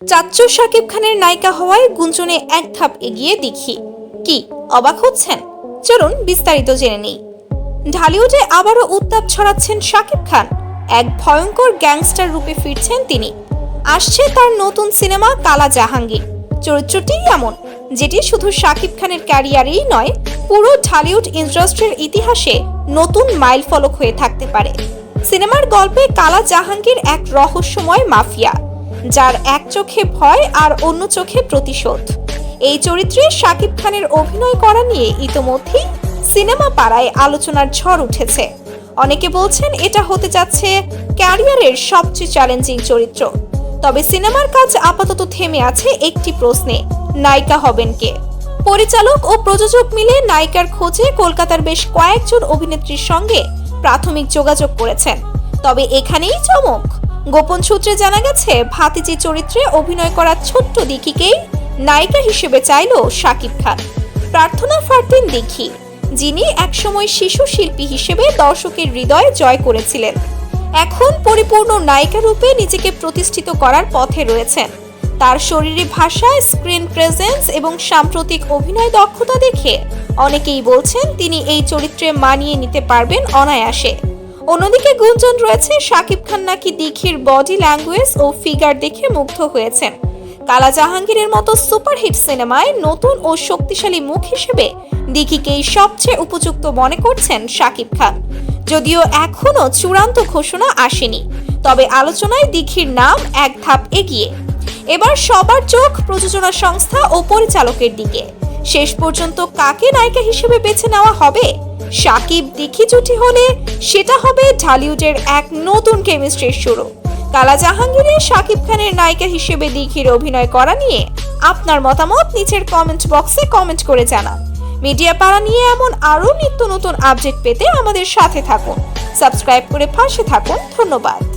চাচ্চু শাকিব খানের নায়িকা হওয়ায় গুঞ্জনে এক ধাপ এগিয়ে দেখি। কি, অবাক হচ্ছেন? চলুন বিস্তারিত জেনে নিই। ঢালিউডে আবারও উত্তাপ ছড়াচ্ছেন শাকিব খান। এক ভয়ঙ্কর গ্যাংস্টার রূপে ফিরছেন তিনি। আসছে তার নতুন সিনেমা কালা জাহাঙ্গীর। চরিত্রটি এমন, যেটি শুধু শাকিব খানের ক্যারিয়ারেই নয়, পুরো ঢালিউড ইন্ডাস্ট্রির ইতিহাসে নতুন মাইল ফলক হয়ে থাকতে পারে। সিনেমার গল্পে কালা জাহাঙ্গীর এক রহস্যময় মাফিয়া। যার এক চোখে ভয় আর অন্য চোখে প্রতিশোধ। এই চরিত্রে শাকিব খানের অভিনয় করা নিয়ে ইতোমধ্যেই সিনেমা পাড়ায় আলোচনার ঝড় উঠেছে। অনেকে বলছেন এটা হতে যাচ্ছে ক্যারিয়ারের সবচেয়ে চ্যালেঞ্জিং চরিত্র। তবে সিনেমার কাজ আপাতত থেমে আছে একটি প্রশ্নে, নায়িকা হবেন কে? পরিচালক ও প্রযোজক মিলে নায়িকার খোঁজে কলকাতার বেশ কয়েকজন অভিনেত্রীর সঙ্গে প্রাথমিক যোগাযোগ করেছেন। তবে এখানেই চমক। গোপন সূত্রে জানা গেছে, ভাতিজি চরিত্রে অভিনয় করা ছোট্ট দিকিকেই নায়িকা হিসেবে চাইল শাকিব খান। প্রার্থনা ফারদিন দিঘি যিনি একসময় শিশু শিল্পী হিসেবে দর্শকের হৃদয় জয় করেছিলেন। এখন পরিপূর্ণ নায়িকা রূপে নিজেকে প্রতিষ্ঠিত করার পথে রয়েছেন। তার শরীরী ভাষা স্ক্রিন প্রেজেন্স এবং সাম্প্রতিক অভিনয় দক্ষতা দেখে অনেকেই বলছেন, তিনি এই চরিত্রে মানিয়ে নিতে পারবেন অনায়াসে। অন্যদিকে গুঞ্জন রয়েছে, শাকিব খান নাকি দীঘির বডি ল্যাঙ্গুয়েজ ও ফিগার দেখে মুগ্ধ হয়েছেন। কালা জাহাঙ্গীরের মতো সুপারহিট সিনেমায় নতুন ও শক্তিশালী মুখ হিসেবে দিঘিকেই সবচেয়ে উপযুক্ত মনে করছেন শাকিব খান। যদিও এখনও চূড়ান্ত ঘোষণা আসেনি, তবে আলোচনায় দিঘির নাম এক ধাপ এগিয়ে। এবার সবার চোখ প্রযোজনা সংস্থা ও পরিচালকের দিকে। শেষ পর্যন্ত কাকে নায়িকা হিসেবে বেছে নেওয়া হবে? সাকিব দিঘি জুটি হলে সেটা হবে ঢালিউডের এক নতুন কেমিস্ট্রির শুরু। কালা জাহাঙ্গীরে সাকিব খানের নায়িকা হিসেবে দীঘির অভিনয় করা নিয়ে আপনার মতামত নিচের কমেন্ট বক্সে কমেন্ট করে জানান। মিডিয়া পাড়া নিয়ে এমন আরও নিত্য নতুন আপডেট পেতে আমাদের সাথে থাকুন। সাবস্ক্রাইব করে পাশে থাকুন। ধন্যবাদ।